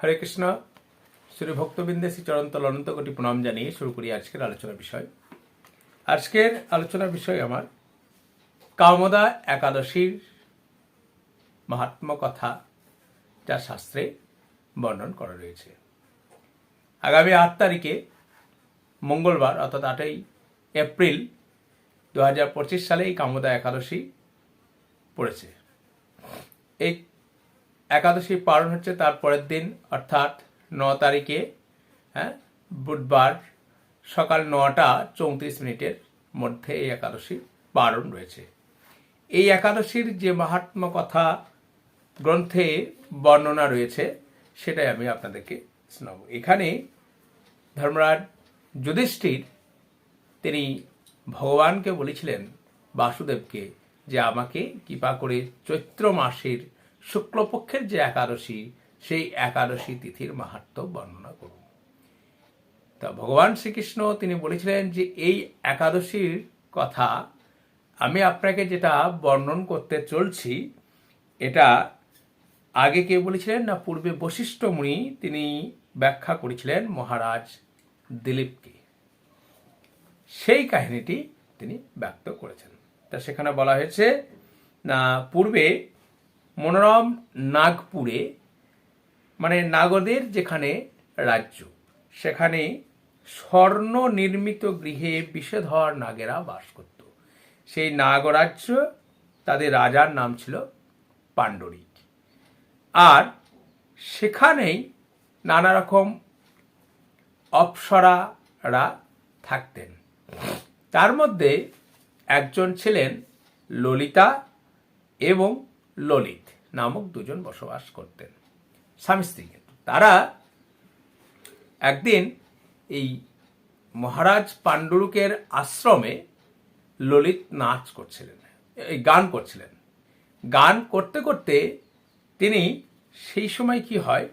হরে কৃষ্ণ। শ্রী ভক্তবৃন্দে শ্রী চরন্তল অনন্ত কোটি প্রণাম জানিয়ে শুরু করি আজকের আলোচনা বিষয়। আজকের আলোচনা বিষয় আমার কামদা একাদশীর মাহাত্ম কথা যা শাস্ত্রে বর্ণন করা রয়েছে। আগামী আট তারিখে মঙ্গলবার, অর্থাৎ আটই এপ্রিল দু হাজার পঁচিশ সালে এই কামদা একাদশী পড়েছে। এই একাদশী পালন হচ্ছে তার পরের দিন, অর্থাৎ ন তারিখে হ্যাঁ বুধবার সকাল নটা চৌত্রিশ মিনিটের মধ্যে এই একাদশী পালন রয়েছে। এই একাদশীর যে মাহাত্ম কথা গ্রন্থে বর্ণনা রয়েছে, সেটাই আমি আপনাদেরকে শোনাব। এখানে ধর্মরাজ যুধিষ্ঠির, তিনি ভগবানকে বলেছিলেন, বাসুদেবকে যে আমাকে কৃপা করে চৈত্র মাসের শুক্লপক্ষের যে একাদশী, সেই একাদশী তিথির মাহাত্ম বর্ণনা করুন। তা ভগবান শ্রীকৃষ্ণ তিনি বলেছিলেন যে, এই একাদশীর কথা আমি আপনাকে যেটা বর্ণন করতে চলছি, এটা আগে কে বলেছিলেন না পূর্বে বশিষ্ঠ মুনি তিনি ব্যাখ্যা করেছিলেন মহারাজ দিলীপকে। সেই কাহিনীটি তিনি ব্যক্ত করেছেন। তা সেখানে বলা হয়েছে, না, পূর্বে মনোরম নাগপুরে মানে নাগদের যেখানে রাজ্য, সেখানে স্বর্ণ নির্মিত গৃহে বিষধর নাগেরা বাস করত। সেই নাগরাজ্য, তাদের রাজার নাম ছিল পাণ্ডরিক। আর সেখানেই নানা রকম অপ্সরারা থাকতেন। তার মধ্যে একজন ছিলেন ললিতা এবং ললিত নামক দুজন বসবাস করতেন। স্বামী স্ত্রী তারা একদিন এই মহারাজ পাণ্ডুরুকের আশ্রমে ললিত নাচ করছিলেন, এই গান করছিলেন। গান করতে করতে তিনি সেই সময় কি হয়,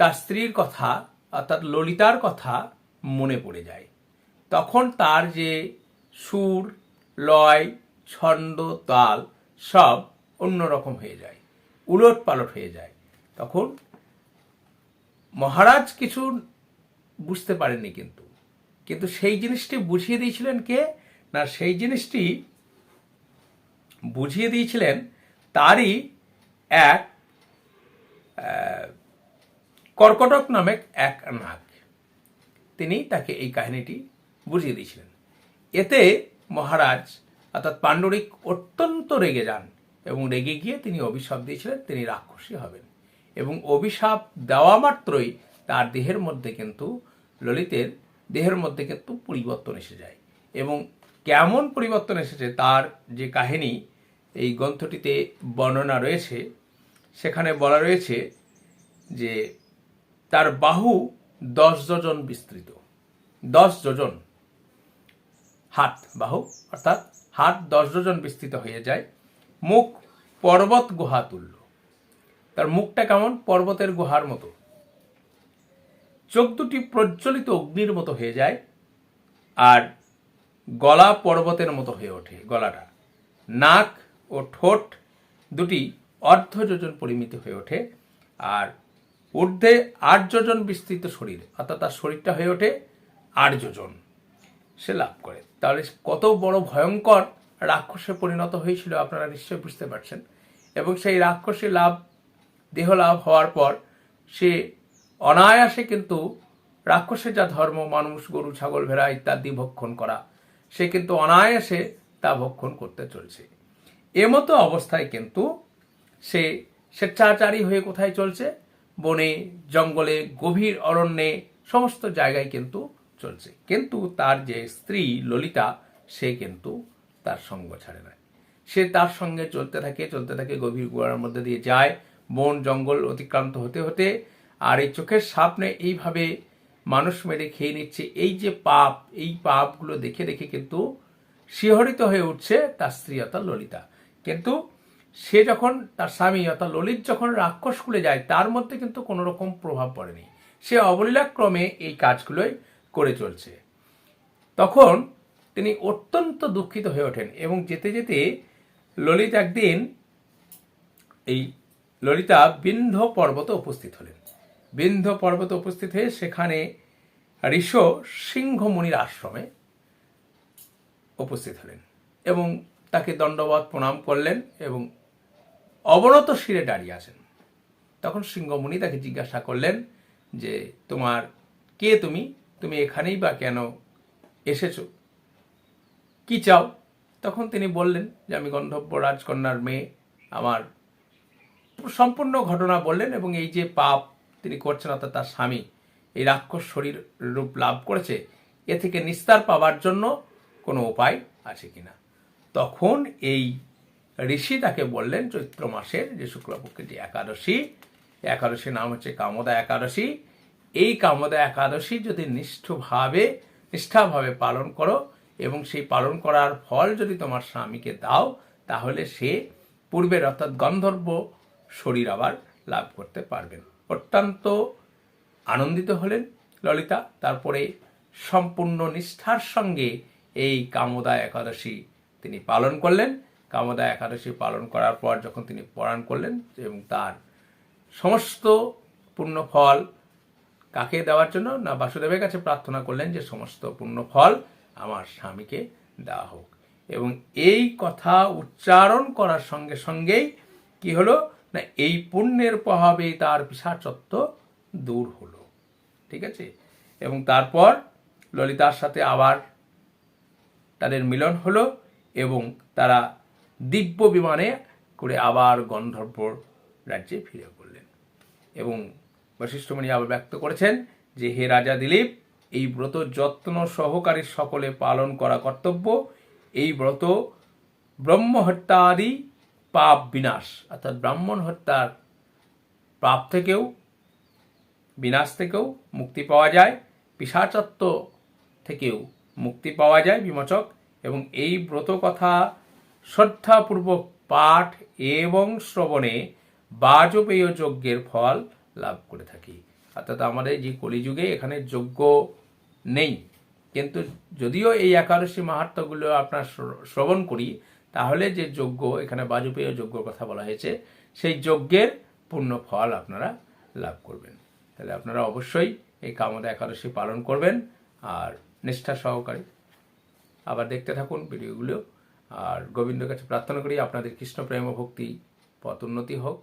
তার স্ত্রীর কথা অর্থাৎ ললিতার কথা মনে পড়ে যায়। তখন তার যে সুর, লয়, ছন্দ, তাল সব অন্যরকম হয়ে যায় উলট পালট হয়ে যায়। তখন মহারাজ কিছু বুঝতে পারেননি কিন্তু। কিন্তু সেই জিনিসটি বুঝিয়ে দিয়েছিলেন কে? না, সেই জিনিসটি বুঝিয়ে দিয়েছিলেন তারই এক কর্কটক নামে এক নাগ। তিনি তাকে এই কাহিনীটি বুঝিয়ে দিয়েছিলেন। এতে মহারাজ অর্থাৎ পাণ্ডরিক অত্যন্ত রেগে যান এবং রেগে গিয়ে তিনি অভিশাপ দিয়েছিলেন, তিনি রাক্ষসী হবেন। এবং অভিশাপ দেওয়া মাত্রই তার দেহের মধ্যে কিন্তু, ললিতের দেহের মধ্যে কিন্তু পরিবর্তন এসে যায়। এবং কেমন পরিবর্তন এসেছে তার যে কাহিনী, এই গ্রন্থটিতে বর্ণনা রয়েছে, সেখানে বলা রয়েছে যে তার বাহু দশ যোজন বিস্তৃত। দশ যোজন হাত বাহু, অর্থাৎ হাত দশ ডজন বিস্তৃত হয়ে যায়। মুখ পর্বত গুহা তুল্য। তার মুখটা কেমন? পর্বতের গুহার মতো। চোখ দুটি প্রজ্বলিত অগ্নির মতো হয়ে যায় আর গলা পর্বতের মতো হয়ে ওঠে গলাটা। নাক ও ঠোঁট দুটি অর্ধ যোজন পরিমিত হয়ে ওঠে আর ঊর্ধ্বে আট যোজন বিস্তৃত শরীর, অর্থাৎ তার শরীরটা হয়ে ওঠে আট যোজন সে লাভ করে। তাহলে কত বড় ভয়ঙ্কর রাক্ষসে পরিণত হয়েছিল আপনারা নিশ্চয়ই বুঝতে পারছেন। এবং সেই রাক্ষসী লাভ, দেহ লাভ হওয়ার পর সে অনায়াসে কিন্তু রাক্ষসের যা ধর্ম, মানুষ, গরু, ছাগল, ভেড়া ইত্যাদি ভক্ষণ করা, সে কিন্তু অনায়াসে তা ভক্ষণ করতে চলছে। এমতো অবস্থায় কিন্তু সে স্বেচ্ছাচারী হয়ে কোথায় চলছে? বনে, জঙ্গলে, গভীর অরণ্যে, সমস্ত জায়গায় কিন্তু চলছে। কিন্তু তার যে স্ত্রী ললিতা, সে কিন্তু তার সঙ্গ ছাড়ে না। সে তার সঙ্গে চলতে থাকে চলতে থাকে গভীর গুহার মধ্যে দিয়ে যায়। বন, জঙ্গল অতিক্রান্ত হতে হতে আর এই চোখের সামনে এইভাবে মানুষ মেরে খেয়ে নিচ্ছে। এই যে পাপ, এই পাপগুলো দেখে দেখে কিন্তু শিহরিত হয়ে উঠছে তার স্ত্রী অর্থাৎ ললিতা। কিন্তু সে যখন তার স্বামী অর্থাৎ ললিত যখন রাক্ষস খুলে যায়, তার মধ্যে কিন্তু কোনো রকম প্রভাব পড়েনি। সে অবলীলাক্রমে এই কাজগুলোই করে চলছে। তখন তিনি অত্যন্ত দুঃখিত হয়ে ওঠেন এবং যেতে যেতে ললিত একদিন এই ললিতা বিন্ধ্য পর্বতে উপস্থিত হলেন। বিন্ধ্য পর্বতে উপস্থিত হয়ে সেখানে ঋষ সিংহমুনির আশ্রমে উপস্থিত হলেন এবং তাকে দণ্ডবত প্রণাম করলেন এবং অবনত শিরে দাঁড়িয়ে আছেন। তখন সিংহমুনি তাকে জিজ্ঞাসা করলেন যে, তোমার কে তুমি? তুমি এখানেই বা কেন এসেছ? কি চাও? তখন তিনি বললেন যে, আমি গন্ধর্ব রাজকন্যার মেয়ে, আমার সম্পূর্ণ ঘটনা বললেন এবং এই যে পাপ তিনি করছেন, অর্থাৎ তার স্বামী, এই রাক্ষস শরীর রূপ লাভ করেছে, এ থেকে নিস্তার পাওয়ার জন্য কোনো উপায় আছে কিনা তখন এই ঋষি তাকে বললেন, চৈত্র মাসের যে শুক্লপক্ষের যে একাদশী একাদশী নাম হচ্ছে কামদা একাদশী এই কামদা একাদশী যদি নিষ্ঠভাবে, নিষ্ঠাভাবে পালন করো এবং সেই পালন করার ফল যদি তোমার স্বামীকে দাও, তাহলে সে পূর্বের অর্থাৎ গন্ধর্ব শরীর আবার লাভ করতে পারবেন। অত্যন্ত আনন্দিত হলেন ললিতা। তারপরে সম্পূর্ণ নিষ্ঠার সঙ্গে এই কামদা একাদশী তিনি পালন করলেন। কামদা একাদশী পালন করার পর যখন তিনি পরাণ করলেন এবং তার সমস্ত পূর্ণ ফল কাকে দেওয়ার জন্য? না, বাসুদেবের কাছে প্রার্থনা করলেন যে সমস্ত পূর্ণ ফল আমার স্বামীকে দেওয়া হোক। এবং এই কথা উচ্চারণ করার সঙ্গে সঙ্গেই কি হলো? না, এই পুণ্যের প্রভাবে তার পিসাচত্ব দূর হলো। ঠিক আছে? এবং তারপর ললিতার সাথে আবার তাদের মিলন হলো এবং তারা দিব্য বিমানে করে আবার গন্ধর্ব রাজ্যে ফিরে পড়লেন এবং বশিষ্ঠমণি আবার ব্যক্ত করেছেন যে, হে রাজা দিলীপ, এই ব্রত যত্ন সহকারী সকলে পালন করা কর্তব্য। এই ব্রত ব্রহ্ম হত্যাদি পাপ বিনাশ। অর্থাৎ ব্রাহ্মণ হত্যার পাপ থেকেও, বিনাশ থেকেও মুক্তি পাওয়া যায়। পিসাচত্ব থেকেও মুক্তি পাওয়া যায় বিমোচক। এবং এই ব্রত কথা শ্রদ্ধাপূর্বক পাঠ এবং শ্রবণে বাজপেয় যজ্ঞের ফল লাভ করে থাকি। অর্থাৎ আমাদের যে কলিযুগে এখানে যোগ্য নেই। কিন্তু যদিও এই একাদশী মাহাত্মগুলো আপনার শ্রবণ করি, তাহলে যে যজ্ঞ এখানে বাজপেয় যজ্ঞর কথা বলা হয়েছে, সেই যজ্ঞের পূর্ণ ফল আপনারা লাভ করবেন। তাহলে আপনারা অবশ্যই এই কামদা একাদশী পালন করবেন আর নিষ্ঠা সহকারে। আবার দেখতে থাকুন ভিডিওগুলো। আর গোবিন্দের কাছে প্রার্থনা করি আপনাদের কৃষ্ণ প্রেম ভক্তি পথ উন্নতি হোক।